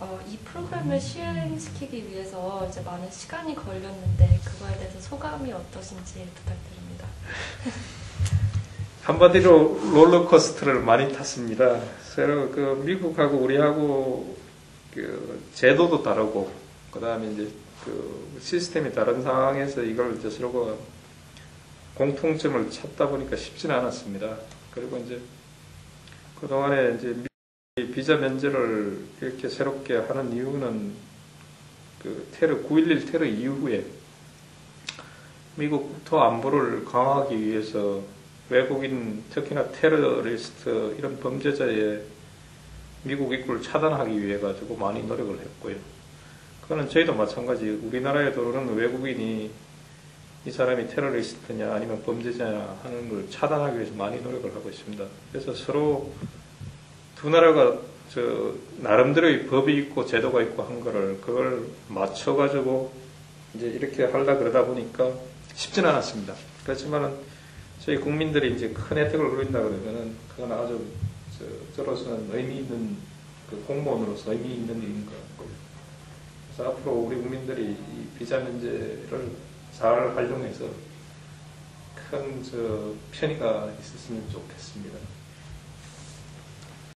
어, 이 프로그램을 시행시키기 위해서 이제 많은 시간이 걸렸는데 그거에 대해서 소감이 어떠신지 부탁드립니다. 한마디로 롤러코스터를 많이 탔습니다. 서로 그 미국하고 우리하고 그 제도도 다르고 그 다음에 이제 그 시스템이 다른 상황에서 이걸 이제 서로가 공통점을 찾다 보니까 쉽지는 않았습니다. 그리고 이제 그동안에 이제 미- 비자 면제를 이렇게 새롭게 하는 이유는 그 테러 9.11 테러 이후에 미국 국토 안보를 강화하기 위해서 외국인 특히나 테러리스트 이런 범죄자의 미국 입국을 차단하기 위해 가지고 많이 노력을 했고요. 그거는 저희도 마찬가지. 우리나라에 들어오는 외국인이 이 사람이 테러리스트냐 아니면 범죄자냐 하는 걸 차단하기 위해서 많이 노력을 하고 있습니다. 그래서 서로 두 나라가 저 나름대로의 법이 있고 제도가 있고 한 거를 그걸 맞춰 가지고 이제 이렇게 하려 그러다 보니까 쉽지는 않았습니다. 그렇지만은 저희 국민들이 이제 큰 혜택을 누린다 그러면은 그건 아주 저, 저로서는 의미 있는 그 공무원으로서 의미 있는 일인 것 같고요. 그래서 앞으로 우리 국민들이 이 비자 면제를 잘 활용해서 큰 저 편의가 있었으면 좋겠습니다.